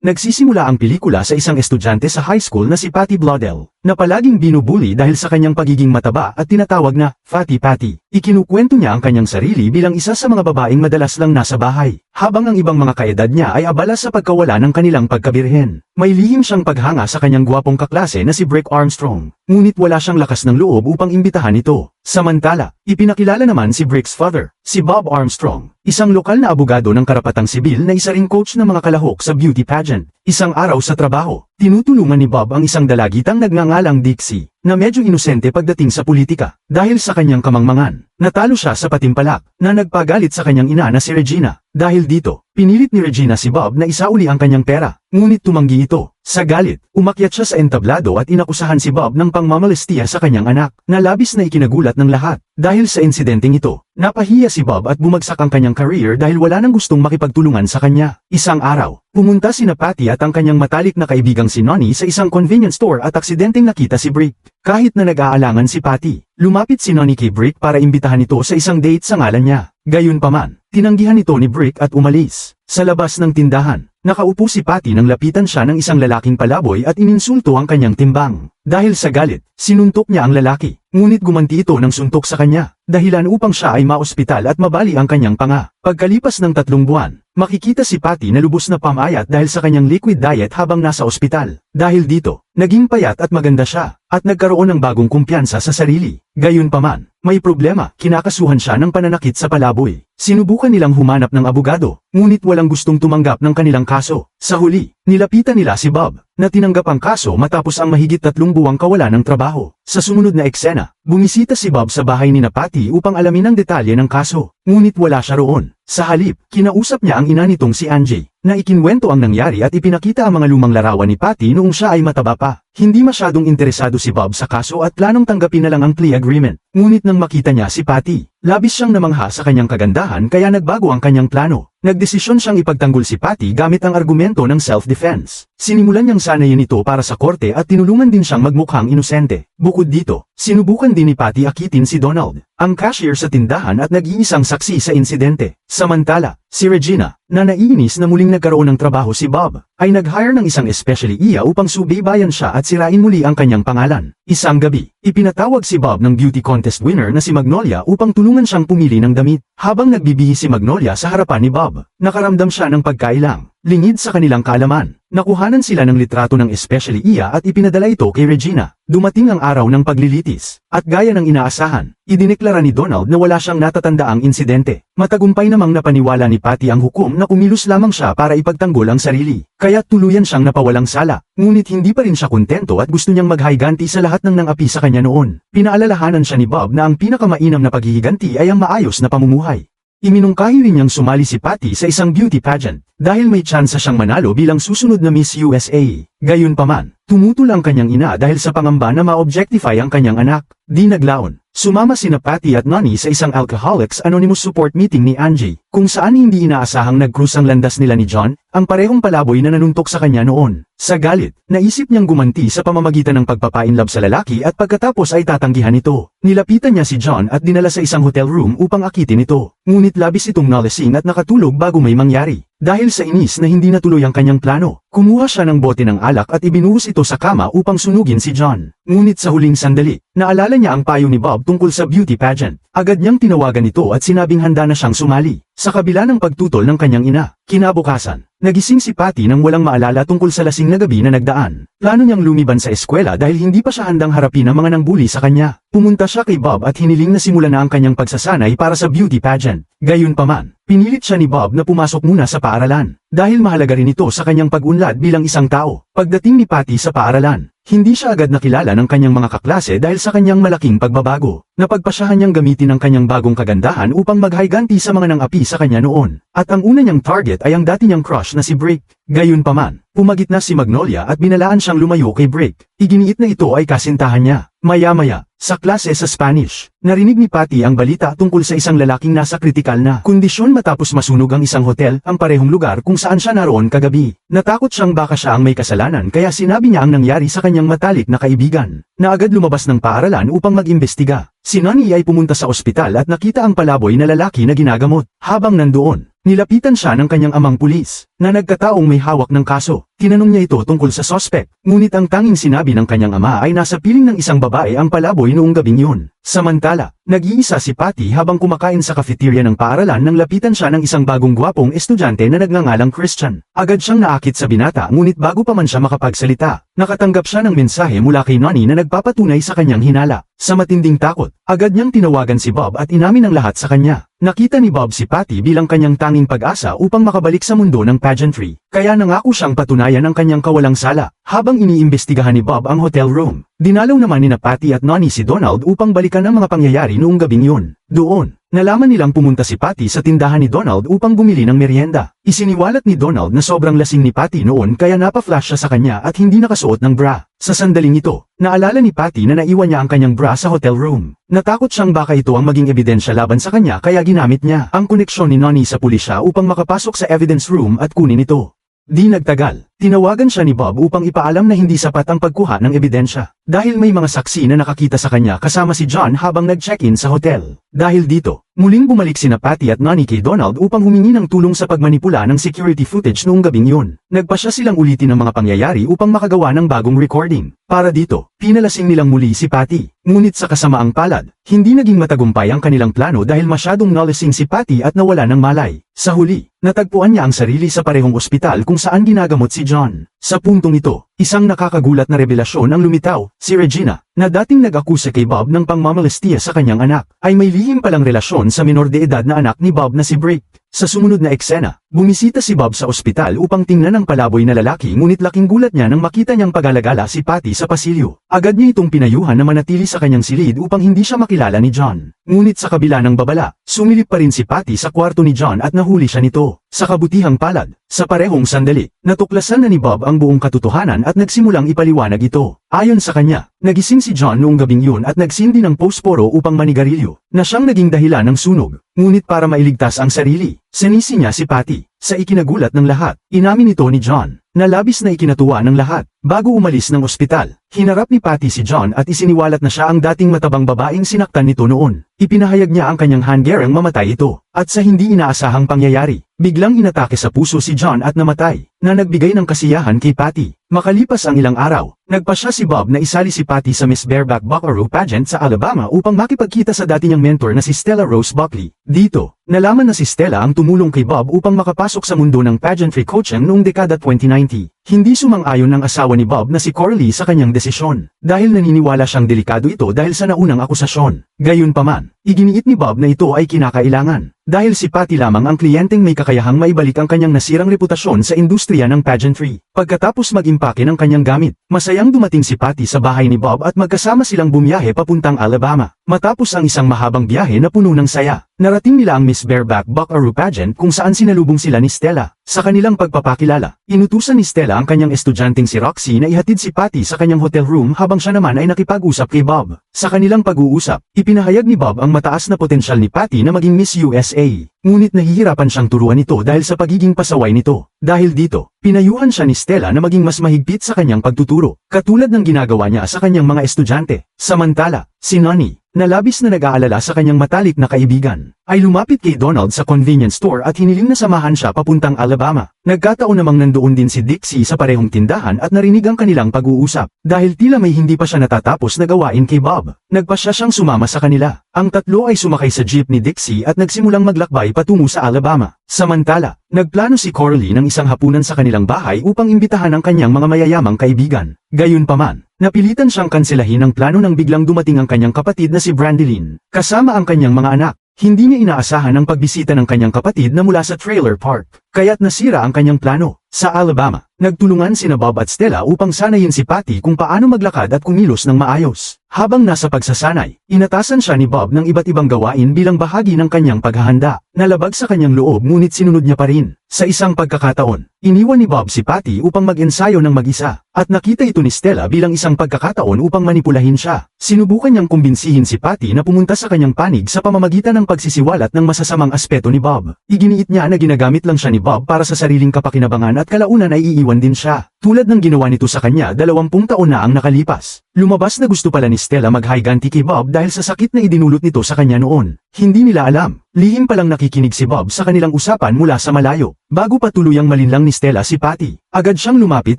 Nagsisimula ang pelikula sa isang estudyante sa high school na si Patty Bloodell, na palaging binubuli dahil sa kanyang pagiging mataba at tinatawag na Fatty Patty. Ikinukwento niya ang kanyang sarili bilang isa sa mga babaeng madalas lang nasa bahay, habang ang ibang mga kaedad niya ay abala sa pagkawala ng kanilang pagkabirhen. May lihim siyang paghanga sa kanyang gwapong kaklase na si Brick Armstrong, ngunit wala siyang lakas ng loob upang imbitahan ito. Samantala, ipinakilala naman si Brick's father, si Bob Armstrong, isang lokal na abogado ng karapatang sibil na isa ring coach ng mga kalahok sa beauty pageant. Isang araw sa trabaho, tinutulungan ni Bob ang isang dalagitang nagngangalang Dixie, na medyo inosente pagdating sa politika, dahil sa kanyang kamangmangan. Natalo siya sa patimpalak, na nagpagalit sa kanyang ina na si Regina. Dahil dito, pinilit ni Regina si Bob na isauli ang kanyang pera, ngunit tumanggi ito. Sa galit, umakyat siya sa entablado at inakusahan si Bob ng pangmamalestiya sa kanyang anak, na labis na ikinagulat ng lahat. Dahil sa insidenteng ito, napahiya si Bob at bumagsak ang kanyang career dahil wala nang gustong makipagtulungan sa kanya. Isang araw, pumunta si Patty at ang kanyang matalik na kaibigang si Nonny sa isang convenience store at aksidenteng nakita si Brick. Kahit na nag-aalangan si Patty, lumapit si Nonny kay Brick para imbitahan ito sa isang date sa ngalan niya. Gayunpaman, tinanggihan ito ni Brick at umalis. Sa labas ng tindahan, nakaupo si Patty nang lapitan siya ng isang lalaking palaboy at ininsulto ang kanyang timbang. Dahil sa galit, sinuntok niya ang lalaki, ngunit gumanti ito ng suntok sa kanya, dahilan upang siya ay maospital at mabali ang kanyang panga. Pagkalipas ng tatlong buwan, makikita si Patty na lubos na pamayat dahil sa kanyang liquid diet habang nasa ospital. Dahil dito, naging payat at maganda siya, at nagkaroon ng bagong kumpiyansa sa sarili. Gayunpaman, may problema, kinakasuhan siya ng pananakit sa palaboy. Sinubukan nilang humanap ng abogado, ngunit walang gustong tumanggap ng kanilang kaso. Sa huli, nilapitan nila si Bob, na tinanggap ang kaso matapos ang mahigit tatlong buwang kawalan ng trabaho. Sa sumunod na eksena, bumisita si Bob sa bahay ni Patty upang alamin ang detalye ng kaso, ngunit wala siya roon. Sa halip, kinausap niya ang ina nitong si Angie, na ikinwento ang nangyari at ipinakita ang mga lumang larawan ni Patty noong siya ay mataba pa. Hindi masyadong interesado si Bob sa kaso at planong tanggapin na lang ang plea agreement. Ngunit nang makita niya si Patty, labis siyang namangha sa kanyang kagandahan kaya nagbago ang kanyang plano. Nagdesisyon siyang ipagtanggol si Patty gamit ang argumento ng self-defense. Sinimulan niyang sanayin ito para sa korte at tinulungan din siyang magmukhang inosente. Bukod dito, sinubukan din ni Patty akitin si Donald, ang cashier sa tindahan at nag-iisang saksi sa insidente. Samantala, si Regina, na naiinis na muling nagkaroon ng trabaho si Bob, ay nag-hire ng isang especially iya upang subaybayan siya at sirain muli ang kanyang pangalan. Isang gabi, ipinatawag si Bob ng beauty contest winner na si Magnolia upang tulungan siyang pumili ng damit. Habang nagbibihis si Magnolia sa harapan ni Bob, nakaramdam siya ng pagkailang, lingid sa kanilang kaalaman. Nakuhanan sila ng litrato ng especially iya at ipinadala ito kay Regina. Dumating ang araw ng paglilitis, at gaya ng inaasahan, idineklara ni Donald na wala siyang natatandaang insidente. Matagumpay namang napaniwala ni Patty ang hukom na kumilos lamang siya para ipagtanggol ang sarili. Kaya tuluyan siyang napawalang sala, ngunit hindi pa rin siya kontento at gusto niyang maghiganti sa lahat ng nangapi sa kanya noon. Pinaalalahanan siya ni Bob na ang pinakamainam na paghihiganti ay ang maayos na pamumuhay. Iminungkahi rin niyang sumali si Patty sa isang beauty pageant, dahil may tsansa siyang manalo bilang susunod na Miss USA. Gayunpaman, tumutol ang kanyang ina dahil sa pangamba na ma-objectify ang kanyang anak. Di naglaon, sumama sina Patty at Nani sa isang Alcoholics Anonymous support meeting ni Angie, kung saan hindi inaasahang nag-cruise ang landas nila ni John, ang parehong palaboy na nanuntok sa kanya noon. Sa galit, naisip niyang gumanti sa pamamagitan ng pagpapainlove sa lalaki at pagkatapos ay tatanggihan ito. Nilapitan niya si John at dinala sa isang hotel room upang akitin ito. Ngunit labis itong nalasing at nakatulog bago may mangyari. Dahil sa inis na hindi natuloy ang kanyang plano, kumuha siya ng bote ng alak at ibinuhos ito sa kama upang sunugin si John. Ngunit sa huling sandali, naalala niya ang payo ni Bob tungkol sa beauty pageant. Agad niyang tinawagan ito at sinabing handa na siyang sumali. Sa kabila ng pagtutol ng kanyang ina, kinabukasan, nagising si Patty nang walang maalala tungkol sa lasing na gabi na nagdaan. Plano niyang lumiban sa eskwela dahil hindi pa siya handang harapin ang mga nangbuli sa kanya. Pumunta siya kay Bob at hiniling na simulan na ang kanyang pagsasanay para sa beauty pageant. Gayunpaman, pinilit siya ni Bob na pumasok muna sa paaralan, dahil mahalaga rin ito sa kanyang pag-unlad bilang isang tao. Pagdating ni Patty sa paaralan, hindi siya agad nakilala ng kanyang mga kaklase dahil sa kanyang malaking pagbabago. Napagpasyahan niyang gamitin ang kanyang bagong kagandahan upang maghiganti sa mga nangapi sa kanya noon. At ang una niyang target ay ang dati niyang crush na si Brick. Gayunpaman, pumagit na si Magnolia at binalaan siyang lumayo kay Brick. Iginiit na ito ay kasintahan niya. Maya-maya, sa klase sa Spanish, narinig ni Patty ang balita tungkol sa isang lalaking nasa kritikal na kondisyon matapos masunog ang isang hotel, ang parehong lugar kung saan siya naroon kagabi. Natakot siyang baka siya ang may kasalanan kaya sinabi niya ang nangyari sa kanyang matalik na kaibigan, na agad lumabas ng paaralan upang mag-imbestiga. Si Nani ay pumunta sa ospital at nakita ang palaboy na lalaki na ginagamot. Habang nandoon, nilapitan siya ng kanyang amang pulis. Na nagkataong may hawak ng kaso. Tinanong niya ito tungkol sa sospek, ngunit ang tanging sinabi ng kanyang ama ay nasa piling ng isang babae ang palaboy noong gabing yun. Samantala, nag-iisa si Patty habang kumakain sa cafeteria ng paaralan nang lapitan siya ng isang bagong gwapong estudyante na nagngangalang Christian. Agad siyang naakit sa binata ngunit bago pa man siya makapagsalita, nakatanggap siya ng mensahe mula kay Nani na nagpapatunay sa kanyang hinala. Sa matinding takot, agad niyang tinawagan si Bob at inamin ang lahat sa kanya. Nakita ni Bob si Patty bilang kanyang tanging pag-asa upang makabalik sa mundo ng pageantry. Kaya nangako siyang patunayan ang kanyang kawalang sala. Habang iniimbestigahan ni Bob ang hotel room, dinalaw naman ni Patty at Nani si Donald upang balikan ang mga pangyayari noong gabing yun. Doon, nalaman nilang pumunta si Patty sa tindahan ni Donald upang bumili ng merienda. Isiniwalat ni Donald na sobrang lasing ni Patty noon kaya napaflash siya sa kanya at hindi nakasuot ng bra. Sa sandaling ito, naalala ni Patty na naiwan niya ang kanyang bra sa hotel room. Natakot siyang baka ito ang maging ebidensya laban sa kanya kaya ginamit niya ang koneksyon ni Nani sa pulisya upang makapasok sa evidence room at kunin ito. Di nagtagal, tinawagan siya ni Bob upang ipaalam na hindi sapat ang pagkuha ng ebidensya. Dahil may mga saksi na nakakita sa kanya kasama si John habang nag-check-in sa hotel. Dahil dito, muling bumalik sina Patty at Nani kay Donald upang humingi ng tulong sa pagmanipula ng security footage noong gabing yun. Nagpa siya silang ulitin ang mga pangyayari upang makagawa ng bagong recording. Para dito, pinalasing nilang muli si Patty. Ngunit sa kasamaang palad, hindi naging matagumpay ang kanilang plano dahil masyadong nalasing si Patty at nawala ng malay. Sa huli, natagpuan niya ang sarili sa parehong ospital kung saan ginagamot si John. Sa puntong ito, isang nakakagulat na revelasyon ang lumitaw, si Regina, na dating nag-akusa kay Bob ng pangmamalestiya sa kanyang anak, ay may lihim palang relasyon sa minor de edad na anak ni Bob na si Brick. Sa sumunod na eksena, bumisita si Bob sa ospital upang tingnan ang palaboy na lalaki ngunit laking gulat niya nang makita niyang pagalagala si Patty sa pasilyo. Agad niya itong pinayuhan na manatili sa kanyang silid upang hindi siya makilala ni John. Ngunit sa kabila ng babala, sumilip pa rin si Patty sa kwarto ni John at nahuli siya nito. Sa kabutihang palad, sa parehong sandali, natuklasan na ni Bob ang buong katotohanan at nagsimulang ipaliwanag ito. Ayon sa kanya, nagising si John noong gabing yun at nagsindi ng posporo upang manigarilyo, na siyang naging dahilan ng sunog. Ngunit para mailigtas ang sarili, sinisi niya si Patty. Sa ikinagulat ng lahat, inamin ito ni John, na labis na ikinatuwa ng lahat. Bago umalis ng ospital, hinarap ni Patty si John at isiniwalat na siya ang dating matabang babaeng sinaktan nito noon. Ipinahayag niya ang kanyang hanggarang mamatay ito, at sa hindi inaasahang pangyayari, biglang inatake sa puso si John at namatay, na nagbigay ng kasiyahan kay Patty. Makalipas ang ilang araw, nagpa siya si Bob na isali si Patty sa Miss Bareback Buckaroo pageant sa Alabama upang makipagkita sa dati niyang mentor na si Stella Rose Buckley. Dito, nalaman na si Stella ang tumulong kay Bob upang makapasok sa mundo ng pageantry coaching noong dekada 2090. Hindi sumang-ayon ng asawa ni Bob na si Coralie sa kanyang desisyon, dahil naniniwala siyang delikado ito dahil sa naunang akusasyon. Gayunpaman, iginiit ni Bob na ito ay kinakailangan, dahil si Patty lamang ang kliyenteng may kakayahang maibalik ang kanyang nasirang reputasyon sa industriya ng pageantry. Pagkatapos mag-impake ng kanyang gamit, masayang dumating si Patty sa bahay ni Bob at magkasama silang bumiyahe papuntang Alabama. Matapos ang isang mahabang biyahe na puno ng saya, narating nila ang Miss Bareback Buckaroo pageant kung saan sinalubong sila ni Stella. Sa kanilang pagpapakilala, inutusan ni Stella ang kanyang estudyanteng si Roxy na ihatid si Patty sa kanyang hotel room habang siya naman ay nakipag-usap kay Bob. Sa kanilang pag-uusap, ipinahayag ni Bob ang mataas na potensyal ni Patty na maging Miss USA. Ngunit nahihirapan siyang turuan ito dahil sa pagiging pasaway nito. Dahil dito, pinayuhan siya ni Stella na maging mas mahigpit sa kanyang pagtuturo, katulad ng ginagawa niya sa kanyang mga estudyante. Samantala, si Nani, na labis na nag-aalala sa kanyang matalik na kaibigan, ay lumapit kay Donald sa convenience store at hiniling na samahan siya papuntang Alabama. Nagkataon namang nandoon din si Dixie sa parehong tindahan at narinig ang kanilang pag-uusap. Dahil tila may hindi pa siya natatapos na gawain kay Bob, nagpa siya siyang sumama sa kanila. Ang tatlo ay sumakay sa jeep ni Dixie at nagsimulang maglakbay patungo sa Alabama. Samantala, nagplano si Coralie ng isang hapunan sa kanilang bahay upang imbitahan ang kanyang mga mayayamang kaibigan. Gayunpaman, napilitan siyang kanselahin ang plano nang biglang dumating ang kanyang kapatid na si Brandilyn, kasama ang kanyang mga anak. Hindi niya inaasahan ang pagbisita ng kanyang kapatid na mula sa trailer park, kaya't nasira ang kanyang plano. Sa Alabama, nagtulungan sina Bob at Stella upang sanayin si Patty kung paano maglakad at kumilos ng maayos. Habang nasa pagsasanay, inatasan siya ni Bob ng iba't ibang gawain bilang bahagi ng kanyang paghahanda. Nalabag sa kanyang loob ngunit sinunod niya pa rin. Sa isang pagkakataon, iniwan ni Bob si Patty upang mag-ensayo ng mag-isa, at nakita ito ni Stella bilang isang pagkakataon upang manipulahin siya. Sinubukan niyang kumbinsihin si Patty na pumunta sa kanyang panig sa pamamagitan ng pagsisiwalat ng masasamang aspeto ni Bob. Iginiit niya na ginagamit lang siya ni Bob para sa sariling kapakinabangan at kalaunan ay iiwan din siya. Tulad ng ginawa nito sa kanya dalawampung taon na ang nakalipas. Lumabas na gusto pala ni Stella maghiganti kay Bob dahil sa sakit na idinulot nito sa kanya noon. Hindi nila alam. Lihim palang nakikinig si Bob sa kanilang usapan mula sa malayo. Bago pa tuluyang malinlang ni Stella si Patty, agad siyang lumapit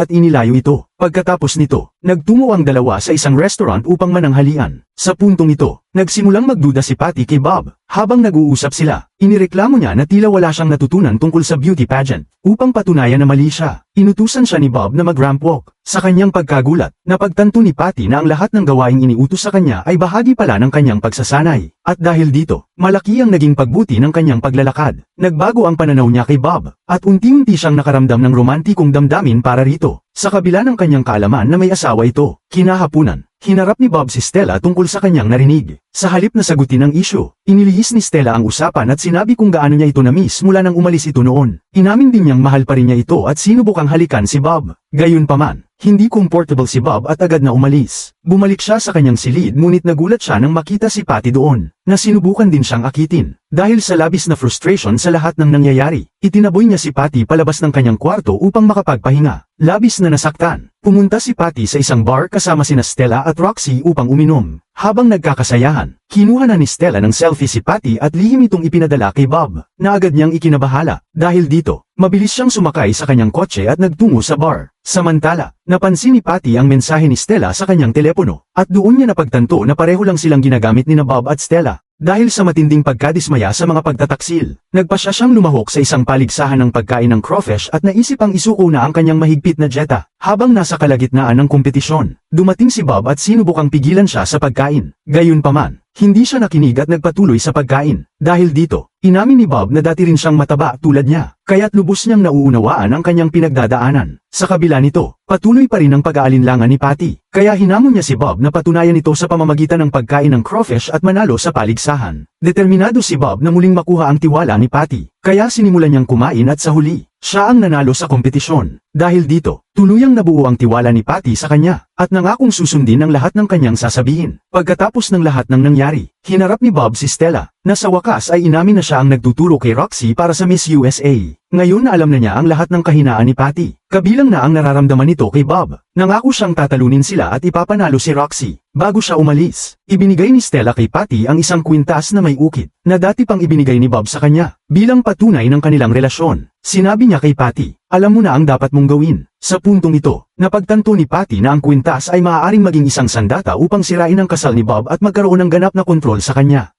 at inilayo ito. Pagkatapos nito, nagtungo ang dalawa sa isang restaurant upang mananghalian. Sa puntong ito, nagsimulang magduda si Patty kay Bob. Habang nag-uusap sila, inireklamo niya na tila wala siyang natutunan tungkol sa beauty pageant. Upang patunayan na mali siya, inutusan siya ni Bob na mag-ramp walk. Sa kanyang pagkagulat, napagtanto ni Patty na ang lahat ng gawaing iniutos sa kanya ay bahagi pala ng kanyang pagsasanay. At dahil dito, malaki ang naging pagbuti ng kanyang paglalakad. Nagbago ang pananaw niya kay Bob, at unti-unti siyang nakaramdam ng romantikong damdamin para rito. Sa kabila ng kanyang kaalaman na may asawa ito, kinahapunan, hinarap ni Bob si Stella tungkol sa kanyang narinig. Sa halip na sagutin ang isyo, inilihis ni Stella ang usapan at sinabi kung gaano niya ito na-miss mula nang umalis ito noon. Inamin din niyang mahal pa rin niya ito at sinubukang halikan si Bob. Gayunpaman, hindi comfortable si Bob at agad na umalis. Bumalik siya sa kanyang silid ngunit nagulat siya nang makita si Patty doon, na sinubukan din siyang akitin. Dahil sa labis na frustration sa lahat ng nangyayari, itinaboy niya si Patty palabas ng kanyang kwarto upang makapagpahinga. Labis na nasaktan, pumunta si Patty sa isang bar kasama sina Stella at Roxy upang uminom. Habang nagkakasayahan, kinuha na ni Stella ng selfie si Patty at lihim itong ipinadala kay Bob, na agad niyang ikinabahala. Dahil dito, mabilis siyang sumakay sa kanyang kotse at nagtungo sa bar. Samantala, napansin ni Patty ang mensahe ni Stella sa kanyang telepono, at doon niya napagtanto na pareho lang silang ginagamit ni Bob at Stella. Dahil sa matinding pagkadismaya sa mga pagtataksil, nagpasya siyang lumahok sa isang paligsahan ng pagkain ng crawfish at naisip ang isuko na ang kanyang mahigpit na jeta. Habang nasa kalagitnaan ng kompetisyon, dumating si Bob at sinubukang pigilan siya sa pagkain. Gayunpaman, hindi siya nakinig at nagpatuloy sa pagkain. Dahil dito, inamin ni Bob na dati rin siyang mataba tulad niya, kaya't lubos niyang nauunawaan ang kanyang pinagdadaanan. Sa kabila nito, patuloy pa rin ang pag-aalinlangan ni Patty, kaya hinamon niya si Bob na patunayan ito sa pamamagitan ng pagkain ng crawfish at manalo sa paligsahan. Determinado si Bob na muling makuha ang tiwala ni Patty, kaya sinimulan niyang kumain at sa huli, siya ang nanalo sa kompetisyon. Dahil dito, tuluyang nabuo ang tiwala ni Patty sa kanya, at nangakong susundin ang lahat ng kanyang sasabihin. Pagkatapos ng lahat ng nangyari, hinarap ni Bob si Stella, na sa wakas ay inamin na siya ang nagtuturo kay Roxy para sa Miss USA. Ngayon na alam na niya ang lahat ng kahinaan ni Patty. Kabilang na ang nararamdaman nito kay Bob. Nangako siyang tatalunin sila at ipapanalo si Roxy. Bago siya umalis, ibinigay ni Stella kay Patty ang isang kwintas na may ukit, na dati pang ibinigay ni Bob sa kanya, bilang patunay ng kanilang relasyon. Sinabi niya kay Patty, alam mo na ang dapat mong gawin. Sa puntong ito, napagtanto ni Patty na ang kwintas ay maaaring maging isang sandata upang sirain ang kasal ni Bob at magkaroon ng ganap na kontrol sa kanya.